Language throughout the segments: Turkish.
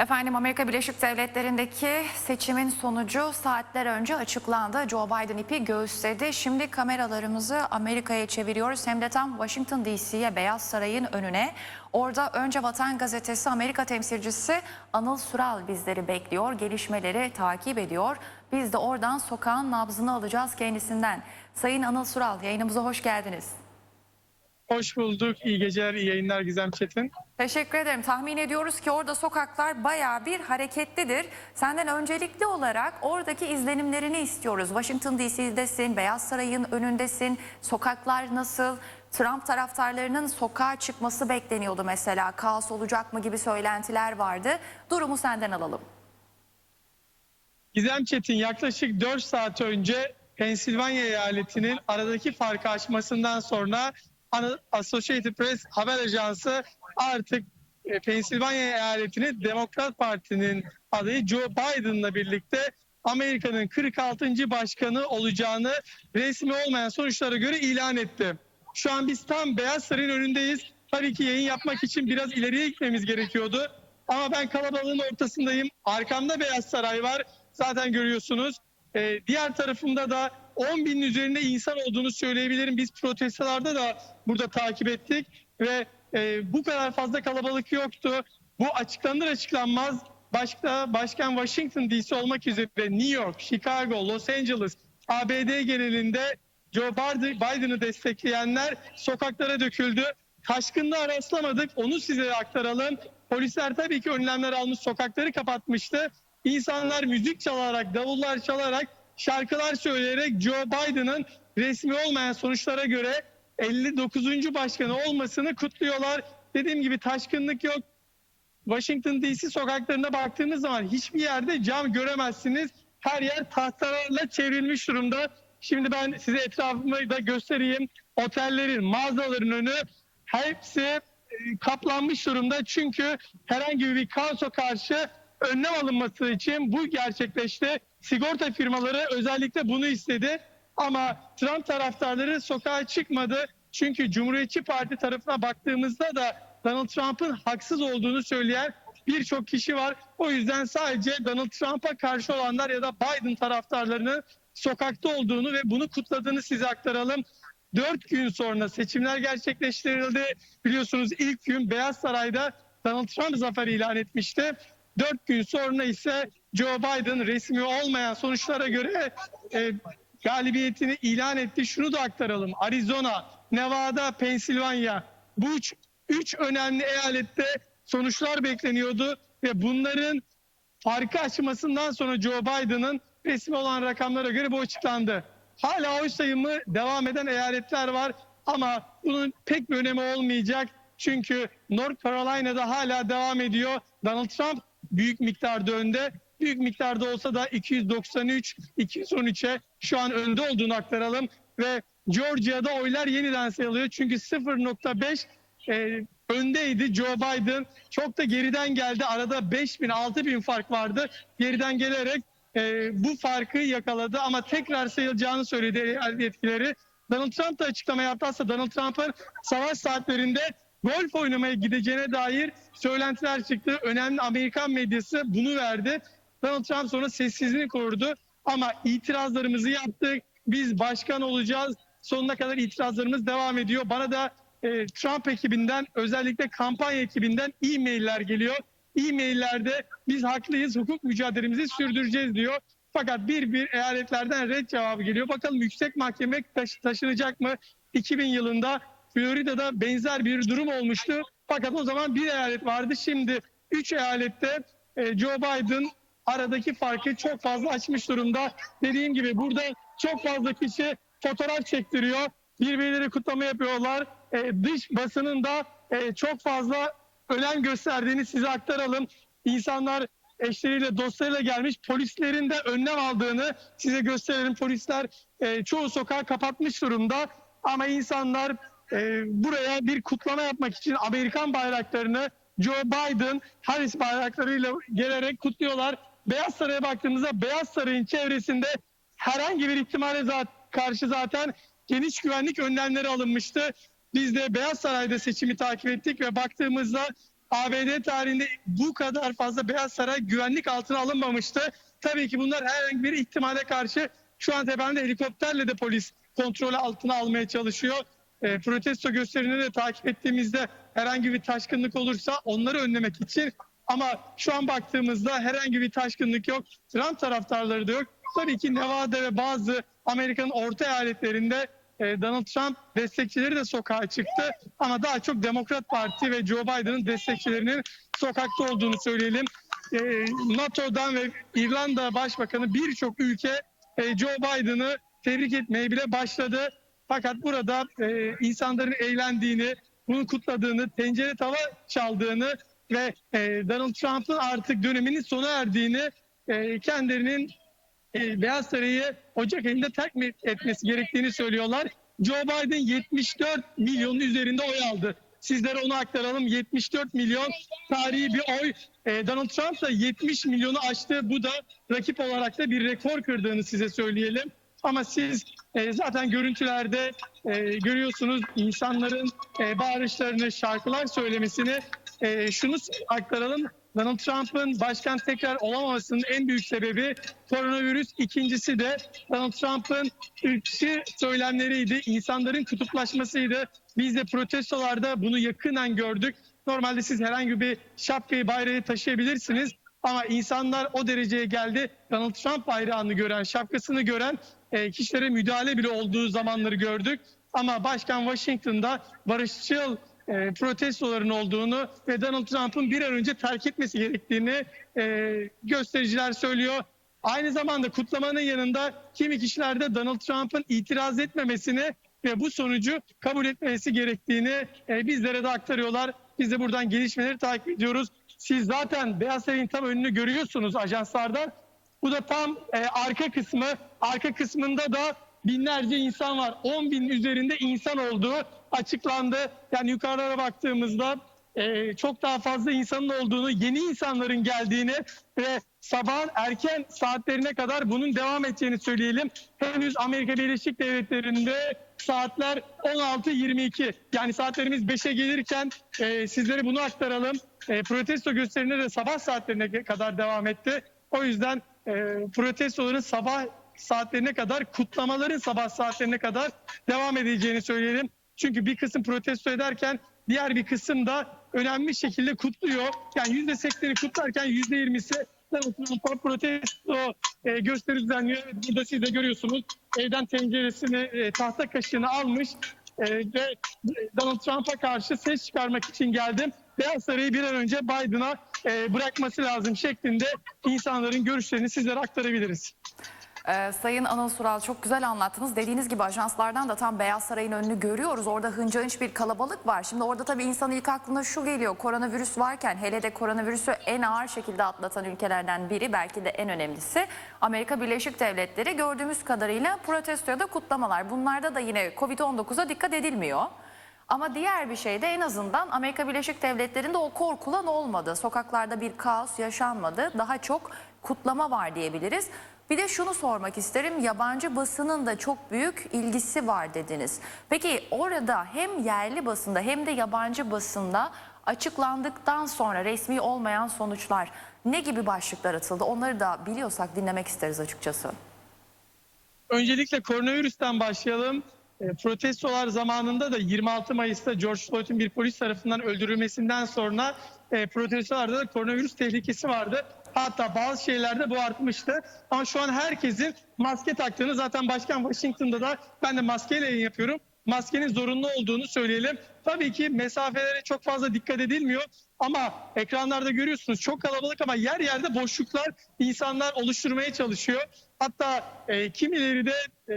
Efendim Amerika Birleşik Devletleri'ndeki seçimin sonucu saatler önce açıklandı. Joe Biden ipi göğüsledi. Şimdi kameralarımızı Amerika'ya çeviriyoruz. Hem de tam Washington DC'ye Beyaz Saray'ın önüne. Orada önce Vatan Gazetesi Amerika temsilcisi Anıl Sural bizleri bekliyor. Gelişmeleri takip ediyor. Biz de oradan sokağın nabzını alacağız kendisinden. Sayın Anıl Sural yayınımıza hoş geldiniz. Hoş bulduk. İyi geceler, iyi yayınlar Gizem Çetin. Teşekkür ederim. Tahmin ediyoruz ki orada sokaklar bayağı bir hareketlidir. Senden öncelikli olarak oradaki izlenimlerini istiyoruz. Washington DC'desin, Beyaz Saray'ın önündesin. Sokaklar nasıl? Trump taraftarlarının sokağa çıkması bekleniyordu mesela. Kaos olacak mı gibi söylentiler vardı. Durumu senden alalım. Gizem Çetin yaklaşık 4 saat önce Pensilvanya eyaletinin aradaki farkı aşmasından sonra Associated Press haber ajansı artık e, Pensilvanya eyaletini Demokrat Parti'nin adayı Joe Biden'la birlikte Amerika'nın 46. başkanı olacağını resmi olmayan sonuçlara göre ilan etti. Şu an biz tam Beyaz Saray'ın önündeyiz. Tabii ki yayın yapmak için biraz ileriye gitmemiz gerekiyordu. Ama ben kalabalığın ortasındayım. Arkamda Beyaz Saray var. Zaten görüyorsunuz. Ee, diğer tarafımda da 10 binin üzerinde insan olduğunu söyleyebilirim. Biz protestolarda da burada takip ettik ve e, bu kadar fazla kalabalık yoktu. Bu açıklanır açıklanmaz başka başkan Washington DC olmak üzere New York, Chicago, Los Angeles, ABD genelinde Joe Biden- Biden'ı destekleyenler sokaklara döküldü. Taşkınlığa rastlamadık. Onu size aktaralım. Polisler tabii ki önlemler almış, sokakları kapatmıştı. İnsanlar müzik çalarak, davullar çalarak, şarkılar söyleyerek Joe Biden'ın resmi olmayan sonuçlara göre 59. başkanı olmasını kutluyorlar. Dediğim gibi taşkınlık yok. Washington DC sokaklarına baktığınız zaman hiçbir yerde cam göremezsiniz. Her yer tahtalarla çevrilmiş durumda. Şimdi ben size etrafımı da göstereyim. Otellerin, mağazaların önü hepsi e, kaplanmış durumda. Çünkü herhangi bir kaosa karşı önlem alınması için bu gerçekleşti. Sigorta firmaları özellikle bunu istedi. Ama Trump taraftarları sokağa çıkmadı. Çünkü Cumhuriyetçi Parti tarafına baktığımızda da Donald Trump'ın haksız olduğunu söyleyen birçok kişi var. O yüzden sadece Donald Trump'a karşı olanlar ya da Biden taraftarlarının sokakta olduğunu ve bunu kutladığını size aktaralım. Dört gün sonra seçimler gerçekleştirildi. Biliyorsunuz ilk gün Beyaz Saray'da Donald Trump zafer ilan etmişti. Dört gün sonra ise Joe Biden resmi olmayan sonuçlara göre e, galibiyetini ilan etti. Şunu da aktaralım. Arizona, Nevada, Pensilvanya bu üç, üç önemli eyalette sonuçlar bekleniyordu ve bunların farkı açmasından sonra Joe Biden'ın resmi olan rakamlara göre bu açıklandı. Hala oy sayımı devam eden eyaletler var ama bunun pek bir önemi olmayacak. Çünkü North Carolina'da hala devam ediyor. Donald Trump büyük miktarda önde. Büyük miktarda olsa da 293, 213'e şu an önde olduğunu aktaralım. Ve Georgia'da oylar yeniden sayılıyor. Çünkü 0.5 e, öndeydi Joe Biden. Çok da geriden geldi. Arada 5 bin, 6 bin fark vardı. Geriden gelerek e, bu farkı yakaladı ama tekrar sayılacağını söyledi yerel yetkileri. Donald Trump da açıklama yaptı. Aslında Donald Trump'ın savaş saatlerinde golf oynamaya gideceğine dair söylentiler çıktı. Önemli Amerikan medyası bunu verdi. Donald Trump sonra sessizliğini korudu. Ama itirazlarımızı yaptık. Biz başkan olacağız. Sonuna kadar itirazlarımız devam ediyor. Bana da e, Trump ekibinden özellikle kampanya ekibinden e-mailler geliyor. E-maillerde biz haklıyız, hukuk mücadelemizi sürdüreceğiz diyor. Fakat bir bir eyaletlerden red cevabı geliyor. Bakalım yüksek mahkeme taş- taşınacak mı? 2000 yılında Florida'da benzer bir durum olmuştu. Fakat o zaman bir eyalet vardı. Şimdi 3 eyalette e, Joe Biden aradaki farkı çok fazla açmış durumda. Dediğim gibi burada çok fazla kişi fotoğraf çektiriyor. Birbirleri kutlama yapıyorlar. E, dış basının da e, çok fazla önem gösterdiğini size aktaralım. İnsanlar eşleriyle dostlarıyla gelmiş polislerin de önlem aldığını size gösterelim. Polisler çoğu sokağı kapatmış durumda ama insanlar e, buraya bir kutlama yapmak için Amerikan bayraklarını Joe Biden, Harris bayraklarıyla gelerek kutluyorlar. Beyaz Saray'a baktığımızda Beyaz Saray'ın çevresinde herhangi bir ihtimale karşı zaten geniş güvenlik önlemleri alınmıştı. Biz de Beyaz Saray'da seçimi takip ettik ve baktığımızda ABD tarihinde bu kadar fazla Beyaz Saray güvenlik altına alınmamıştı. Tabii ki bunlar herhangi bir ihtimale karşı şu an tepemde helikopterle de polis kontrolü altına almaya çalışıyor. E, protesto gösterilerini de takip ettiğimizde herhangi bir taşkınlık olursa onları önlemek için ama şu an baktığımızda herhangi bir taşkınlık yok. Trump taraftarları da yok. Tabii ki Nevada ve bazı Amerika'nın orta eyaletlerinde e, Donald Trump destekçileri de sokağa çıktı. Ama daha çok Demokrat Parti ve Joe Biden'ın destekçilerinin sokakta olduğunu söyleyelim. E, NATO'dan ve İrlanda Başbakanı birçok ülke e, Joe Biden'ı tebrik etmeye bile başladı. Fakat burada e, insanların eğlendiğini, bunu kutladığını, tencere tava çaldığını ve e, Donald Trump'ın artık döneminin sona erdiğini, e, kendilerinin e, Beyaz Saray'ı Ocak ayında terk etmesi gerektiğini söylüyorlar. Joe Biden 74 milyonun üzerinde oy aldı. Sizlere onu aktaralım. 74 milyon tarihi bir oy. E, Donald Trump da 70 milyonu aştı. Bu da rakip olarak da bir rekor kırdığını size söyleyelim. Ama siz e, zaten görüntülerde e, görüyorsunuz insanların e, bağırışlarını, şarkılar söylemesini. E, şunu aktaralım. Donald Trump'ın başkan tekrar olamamasının en büyük sebebi koronavirüs. İkincisi de Donald Trump'ın ırkçı söylemleriydi. İnsanların kutuplaşmasıydı. Biz de protestolarda bunu yakından gördük. Normalde siz herhangi bir şapkayı bayrağı taşıyabilirsiniz. Ama insanlar o dereceye geldi. Donald Trump bayrağını gören, şapkasını gören e, kişilere müdahale bile olduğu zamanları gördük. Ama Başkan Washington'da barışçıl e, protestoların olduğunu ve Donald Trump'ın bir an önce terk etmesi gerektiğini e, göstericiler söylüyor. Aynı zamanda kutlamanın yanında kimi kişiler de Donald Trump'ın itiraz etmemesini ve bu sonucu kabul etmesi gerektiğini bizlere de aktarıyorlar. Biz de buradan gelişmeleri takip ediyoruz. Siz zaten Beyaz Saray'ın tam önünü görüyorsunuz ajanslardan. Bu da tam e, arka kısmı. Arka kısmında da binlerce insan var. 10 bin üzerinde insan olduğu açıklandı. Yani yukarılara baktığımızda e, çok daha fazla insanın olduğunu, yeni insanların geldiğini ve sabahın erken saatlerine kadar bunun devam edeceğini söyleyelim. Henüz Amerika Birleşik Devletleri'nde saatler 16.22 yani saatlerimiz 5'e gelirken e, sizlere bunu aktaralım. E, protesto gösterileri de sabah saatlerine kadar devam etti. O yüzden e, protestoların sabah saatlerine kadar, kutlamaların sabah saatlerine kadar devam edeceğini söyleyelim. Çünkü bir kısım protesto ederken diğer bir kısım da önemli şekilde kutluyor. Yani yüzde sekseni kutlarken yüzde yirmisi protesto e, gösteri düzenliyor. Burada siz de görüyorsunuz evden tenceresini, e, tahta kaşığını almış e, ve Donald Trump'a karşı ses çıkarmak için geldim. Beyaz Sarayı bir an önce Biden'a e, bırakması lazım şeklinde insanların görüşlerini sizlere aktarabiliriz. Ee, Sayın Anıl Sural çok güzel anlattınız. Dediğiniz gibi ajanslardan da tam Beyaz Saray'ın önünü görüyoruz. Orada hınca hınç bir kalabalık var. Şimdi orada tabii insan ilk aklına şu geliyor. Koronavirüs varken hele de koronavirüsü en ağır şekilde atlatan ülkelerden biri belki de en önemlisi Amerika Birleşik Devletleri. Gördüğümüz kadarıyla protestoya da kutlamalar. Bunlarda da yine Covid-19'a dikkat edilmiyor. Ama diğer bir şey de en azından Amerika Birleşik Devletleri'nde o korkulan olmadı. Sokaklarda bir kaos yaşanmadı. Daha çok kutlama var diyebiliriz. Bir de şunu sormak isterim. Yabancı basının da çok büyük ilgisi var dediniz. Peki orada hem yerli basında hem de yabancı basında açıklandıktan sonra resmi olmayan sonuçlar ne gibi başlıklar atıldı? Onları da biliyorsak dinlemek isteriz açıkçası. Öncelikle koronavirüsten başlayalım. E, protestolar zamanında da 26 Mayıs'ta George Floyd'un bir polis tarafından öldürülmesinden sonra e, protestolarda da koronavirüs tehlikesi vardı. Hatta bazı şeylerde bu artmıştı. Ama şu an herkesin maske taktığını zaten Başkan Washington'da da ben de maskeyle yayın yapıyorum. Maskenin zorunlu olduğunu söyleyelim. Tabii ki mesafelere çok fazla dikkat edilmiyor. Ama ekranlarda görüyorsunuz çok kalabalık ama yer yerde boşluklar insanlar oluşturmaya çalışıyor. Hatta e, kimileri de e,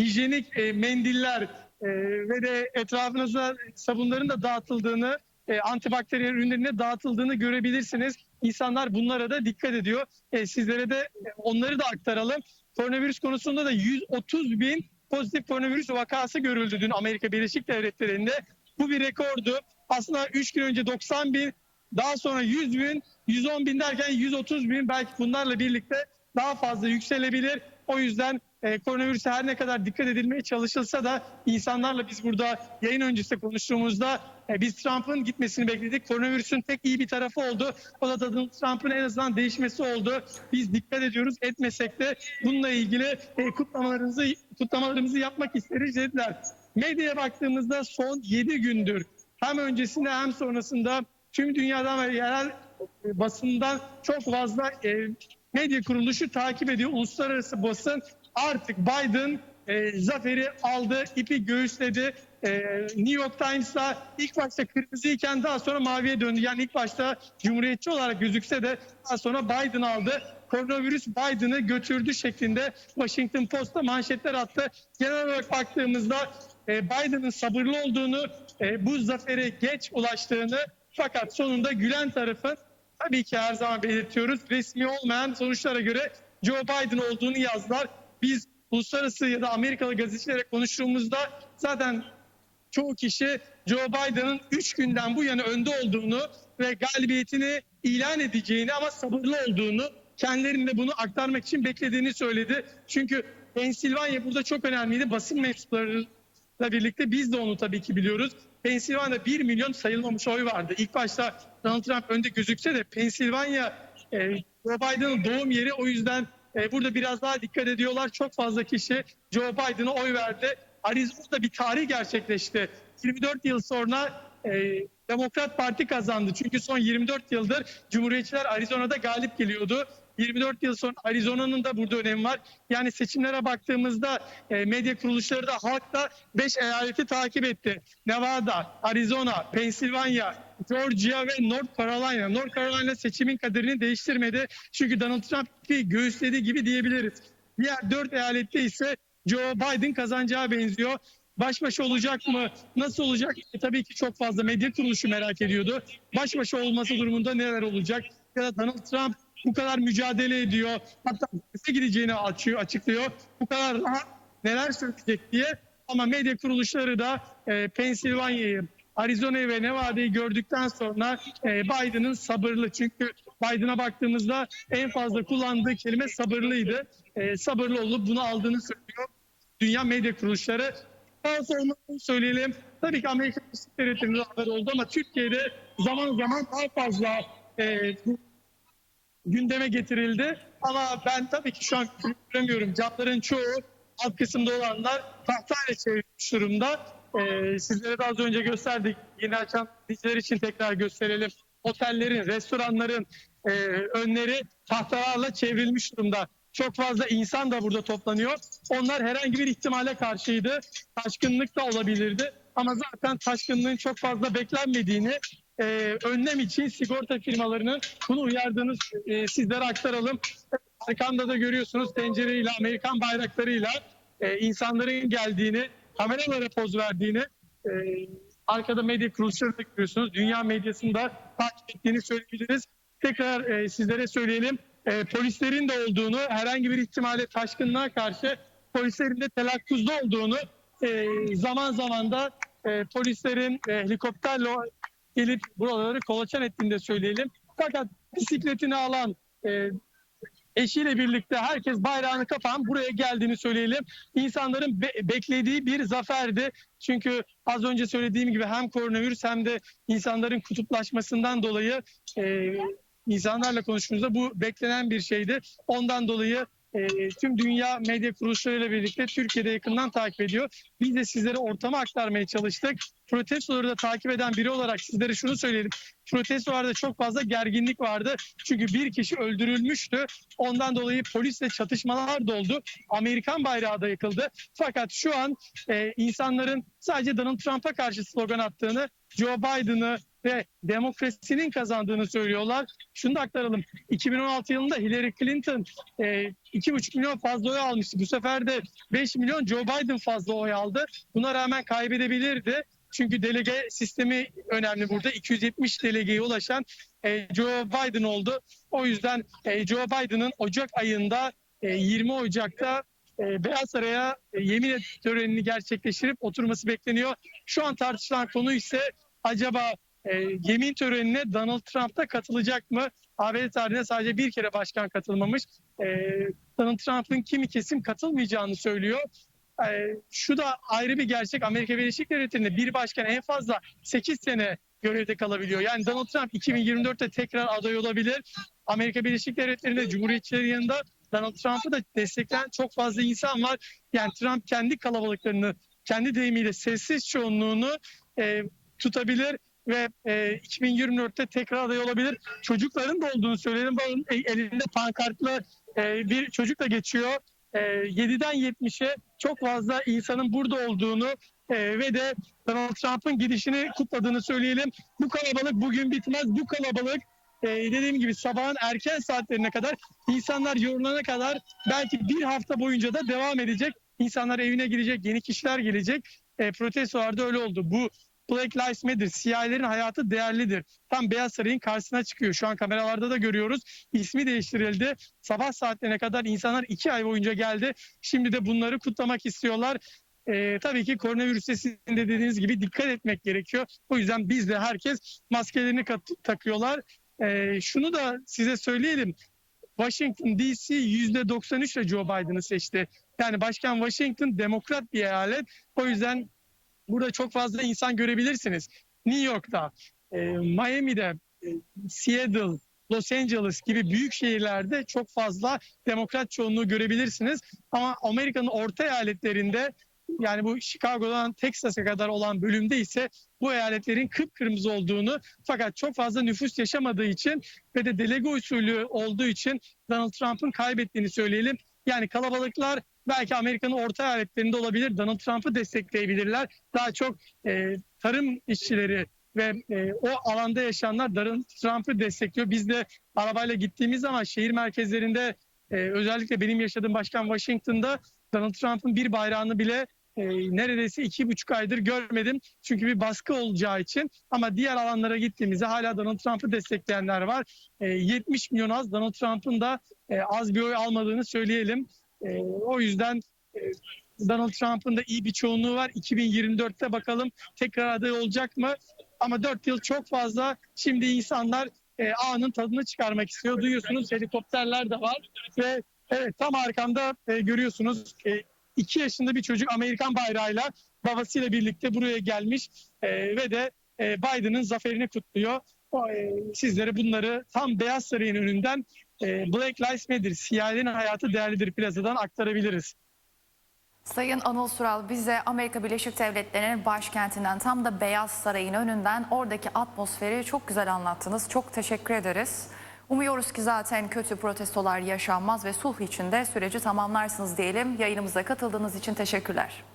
hijyenik e, mendiller e, ve de etrafınıza sabunların da dağıtıldığını, e, antibakteriyel ürünlerin de dağıtıldığını görebilirsiniz. İnsanlar bunlara da dikkat ediyor. E, sizlere de e, onları da aktaralım. Koronavirüs konusunda da 130 bin pozitif koronavirüs vakası görüldü dün Amerika Birleşik Devletleri'nde. Bu bir rekordu. Aslında 3 gün önce 90 bin, daha sonra 100 bin, 110 bin derken 130 bin belki bunlarla birlikte daha fazla yükselebilir. O yüzden e, koronavirüse her ne kadar dikkat edilmeye çalışılsa da insanlarla biz burada yayın öncesi konuştuğumuzda E, biz Trump'ın gitmesini bekledik. Koronavirüsün tek iyi bir tarafı oldu. O da Donald Trump'ın en azından değişmesi oldu. Biz dikkat ediyoruz etmesek de bununla ilgili e, kutlamalarımızı kutlamalarımızı yapmak isteriz dediler. Medyaya baktığımızda son 7 gündür hem öncesinde hem sonrasında tüm dünyadan ve yerel e, basından çok fazla e, medya kuruluşu takip ediyor. Uluslararası basın artık Biden e, zaferi aldı, ipi göğüsledi. E, New York Times'ta ilk başta kırmızıyken daha sonra maviye döndü. Yani ilk başta cumhuriyetçi olarak gözükse de daha sonra Biden aldı. Koronavirüs Biden'ı götürdü şeklinde Washington Post'ta manşetler attı. Genel olarak baktığımızda e, Biden'ın sabırlı olduğunu, e, bu zafere geç ulaştığını fakat sonunda gülen tarafın tabii ki her zaman belirtiyoruz resmi olmayan sonuçlara göre Joe Biden olduğunu yazdılar. Biz uluslararası ya da Amerikalı gazetecilere konuştuğumuzda zaten çoğu kişi Joe Biden'ın 3 günden bu yana önde olduğunu ve galibiyetini ilan edeceğini ama sabırlı olduğunu kendilerinin de bunu aktarmak için beklediğini söyledi. Çünkü Pensilvanya burada çok önemliydi. Basın mensuplarıyla birlikte biz de onu tabii ki biliyoruz. Pensilvanya'da 1 milyon sayılmamış oy vardı. İlk başta Donald Trump önde gözükse de Pensilvanya e, Joe Biden'ın doğum yeri o yüzden e, burada biraz daha dikkat ediyorlar. Çok fazla kişi Joe Biden'a oy verdi. Arizona'da bir tarih gerçekleşti. 24 yıl sonra e, Demokrat Parti kazandı. Çünkü son 24 yıldır Cumhuriyetçiler Arizona'da galip geliyordu. 24 yıl sonra Arizona'nın da burada önemi var. Yani seçimlere baktığımızda e, medya kuruluşları da halk da 5 eyaleti takip etti. Nevada, Arizona, Pensilvanya, Georgia ve North Carolina. North Carolina seçimin kaderini değiştirmedi. Çünkü Donald Trump bir göğüslediği gibi diyebiliriz. Diğer 4 eyalette ise Joe Biden kazanacağı benziyor. Baş başa olacak mı? Nasıl olacak? E, tabii ki çok fazla medya kuruluşu merak ediyordu. Baş başa olması durumunda neler olacak? Ya da Donald Trump bu kadar mücadele ediyor. Hatta nasıl gideceğini açıyor, açıklıyor. Bu kadar rahat neler söyleyecek diye. Ama medya kuruluşları da e, Pensilvanya'yı, Arizona'yı ve Nevada'yı gördükten sonra e, Biden'ın sabırlı. Çünkü Biden'a baktığımızda en fazla kullandığı kelime sabırlıydı. E, sabırlı olup bunu aldığını söylüyor dünya medya kuruluşları. Daha sonra bunu söyleyelim. Tabii ki Amerika Birleşik Devletleri'nde oldu ama Türkiye'de zaman zaman daha fazla e, gündeme getirildi. Ama ben tabii ki şu an göremiyorum. Camların çoğu alt kısımda olanlar tahtayla çevrilmiş durumda. E, sizlere de az önce gösterdik. Yeni açan izleyiciler için tekrar gösterelim. Otellerin, restoranların e, önleri tahtalarla çevrilmiş durumda. Çok fazla insan da burada toplanıyor. Onlar herhangi bir ihtimale karşıydı. Taşkınlık da olabilirdi. Ama zaten taşkınlığın çok fazla beklenmediğini e, önlem için sigorta firmalarının bunu uyardığını e, sizlere aktaralım. Arkamda da görüyorsunuz tencereyle, Amerikan bayraklarıyla e, insanların geldiğini, kameralara poz verdiğini, e, arkada medya kuruluşları da görüyorsunuz. Dünya medyasında takip ettiğini söyleyebiliriz. Tekrar e, sizlere söyleyelim. E, polislerin de olduğunu, herhangi bir ihtimale taşkınlığa karşı polislerin de telakkuzda olduğunu, e, zaman zaman da e, polislerin e, helikopterle gelip buraları kolaçan ettiğini de söyleyelim. Fakat bisikletini alan e, eşiyle birlikte herkes bayrağını kapan buraya geldiğini söyleyelim. İnsanların be- beklediği bir zaferdi. Çünkü az önce söylediğim gibi hem koronavirüs hem de insanların kutuplaşmasından dolayı e, insanlarla konuştuğumuzda bu beklenen bir şeydi. Ondan dolayı e, tüm dünya medya kuruluşlarıyla birlikte Türkiye'de yakından takip ediyor. Biz de sizlere ortamı aktarmaya çalıştık. Protestoları da takip eden biri olarak sizlere şunu söyleyelim. Protestolarda çok fazla gerginlik vardı. Çünkü bir kişi öldürülmüştü. Ondan dolayı polisle çatışmalar da oldu. Amerikan bayrağı da yakıldı. Fakat şu an e, insanların sadece Donald Trump'a karşı slogan attığını, Joe Biden'ı ve demokrasinin kazandığını söylüyorlar. Şunu da aktaralım. 2016 yılında Hillary Clinton e, 2,5 milyon fazla oy almıştı. Bu sefer de 5 milyon Joe Biden fazla oy aldı. Buna rağmen kaybedebilirdi. Çünkü delege sistemi önemli burada. 270 delegeye ulaşan e, Joe Biden oldu. O yüzden e, Joe Biden'ın Ocak ayında e, 20 Ocak'ta e, Beyaz Saray'a e, yemin et törenini gerçekleştirip oturması bekleniyor. Şu an tartışılan konu ise acaba e, yemin törenine Donald Trump da katılacak mı? ABD tarihinde sadece bir kere başkan katılmamış. E, Donald Trump'ın kimi kesim katılmayacağını söylüyor. Şu da ayrı bir gerçek. Amerika Birleşik Devletleri'nde bir başkan en fazla 8 sene görevde kalabiliyor. Yani Donald Trump 2024'te tekrar aday olabilir. Amerika Birleşik Devletleri'nde Cumhuriyetçilerin yanında Donald Trump'ı da destekleyen çok fazla insan var. Yani Trump kendi kalabalıklarını, kendi deyimiyle sessiz çoğunluğunu e, tutabilir ve e, 2024'te tekrar aday olabilir. Çocukların da olduğunu söyleyelim. E, elinde pankartlı e, bir çocuk da geçiyor. E, 7'den 70'e çok fazla insanın burada olduğunu e, ve de Donald Trump'ın gidişini kutladığını söyleyelim. Bu kalabalık bugün bitmez. Bu kalabalık e, dediğim gibi sabahın erken saatlerine kadar insanlar yorulana kadar belki bir hafta boyunca da devam edecek. İnsanlar evine girecek, yeni kişiler gelecek. E, protestolarda öyle oldu. Bu Black Lives Matter, siyahilerin hayatı değerlidir. Tam Beyaz Saray'ın karşısına çıkıyor. Şu an kameralarda da görüyoruz. İsmi değiştirildi. Sabah saatlerine kadar insanlar iki ay boyunca geldi. Şimdi de bunları kutlamak istiyorlar. Ee, tabii ki koronavirüs sesinde dediğiniz gibi dikkat etmek gerekiyor. O yüzden biz de herkes maskelerini takıyorlar. Ee, şunu da size söyleyelim. Washington DC %93 ile Joe Biden'ı seçti. Yani Başkan Washington demokrat bir eyalet. O yüzden burada çok fazla insan görebilirsiniz. New York'ta, e, Miami'de, e, Seattle, Los Angeles gibi büyük şehirlerde çok fazla demokrat çoğunluğu görebilirsiniz. Ama Amerika'nın orta eyaletlerinde yani bu Chicago'dan Texas'a kadar olan bölümde ise bu eyaletlerin kıpkırmızı olduğunu fakat çok fazla nüfus yaşamadığı için ve de delege usulü olduğu için Donald Trump'ın kaybettiğini söyleyelim. Yani kalabalıklar belki Amerika'nın orta eyaletlerinde olabilir. Donald Trump'ı destekleyebilirler. Daha çok e, tarım işçileri ve e, o alanda yaşayanlar Donald Trump'ı destekliyor. Biz de arabayla gittiğimiz zaman şehir merkezlerinde e, özellikle benim yaşadığım başkan Washington'da Donald Trump'ın bir bayrağını bile e, neredeyse iki buçuk aydır görmedim. Çünkü bir baskı olacağı için. Ama diğer alanlara gittiğimizde hala Donald Trump'ı destekleyenler var. E, 70 milyon az Donald Trump'ın da e, az bir oy almadığını söyleyelim. E, o yüzden e, Donald Trump'ın da iyi bir çoğunluğu var. 2024'te bakalım tekrar aday olacak mı? Ama 4 yıl çok fazla. Şimdi insanlar e, anın tadını çıkarmak istiyor. Duyuyorsunuz helikopterler de var ve evet tam arkamda e, görüyorsunuz e, 2 yaşında bir çocuk Amerikan bayrağıyla babasıyla birlikte buraya gelmiş e, ve de e, Biden'ın zaferini kutluyor. O, e, sizlere bunları tam Beyaz Saray'ın önünden e, Black Lives Matter, siyahilerin hayatı değerlidir plazadan aktarabiliriz. Sayın Anıl Sural bize Amerika Birleşik Devletleri'nin başkentinden tam da Beyaz Saray'ın önünden oradaki atmosferi çok güzel anlattınız. Çok teşekkür ederiz. Umuyoruz ki zaten kötü protestolar yaşanmaz ve sulh içinde süreci tamamlarsınız diyelim. Yayınımıza katıldığınız için teşekkürler.